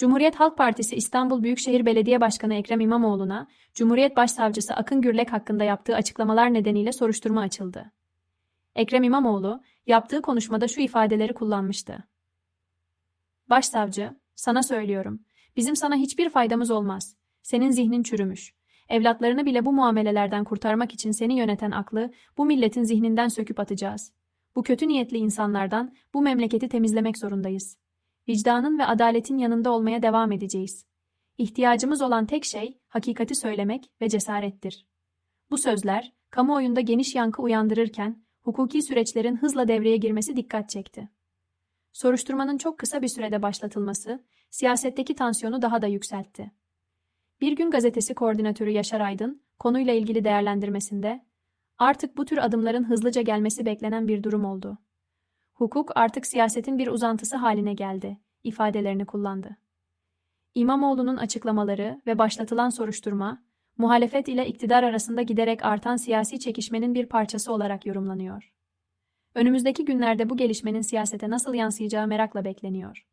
Cumhuriyet Halk Partisi İstanbul Büyükşehir Belediye Başkanı Ekrem İmamoğlu'na, Cumhuriyet Başsavcısı Akın Gürlek hakkında yaptığı açıklamalar nedeniyle soruşturma açıldı. Ekrem İmamoğlu, yaptığı konuşmada şu ifadeleri kullanmıştı. Başsavcı, sana söylüyorum. Bizim sana hiçbir faydamız olmaz. Senin zihnin çürümüş. Evlatlarını bile bu muamelelerden kurtarmak için seni yöneten aklı bu milletin zihninden söküp atacağız. Bu kötü niyetli insanlardan bu memleketi temizlemek zorundayız. Vicdanın ve adaletin yanında olmaya devam edeceğiz. İhtiyacımız olan tek şey hakikati söylemek ve cesarettir. Bu sözler kamuoyunda geniş yankı uyandırırken hukuki süreçlerin hızla devreye girmesi dikkat çekti. Soruşturmanın çok kısa bir sürede başlatılması siyasetteki tansiyonu daha da yükseltti. Bir gün gazetesi koordinatörü Yaşar Aydın konuyla ilgili değerlendirmesinde artık bu tür adımların hızlıca gelmesi beklenen bir durum oldu. Hukuk artık siyasetin bir uzantısı haline geldi ifadelerini kullandı. İmamoğlu'nun açıklamaları ve başlatılan soruşturma, muhalefet ile iktidar arasında giderek artan siyasi çekişmenin bir parçası olarak yorumlanıyor. Önümüzdeki günlerde bu gelişmenin siyasete nasıl yansıyacağı merakla bekleniyor.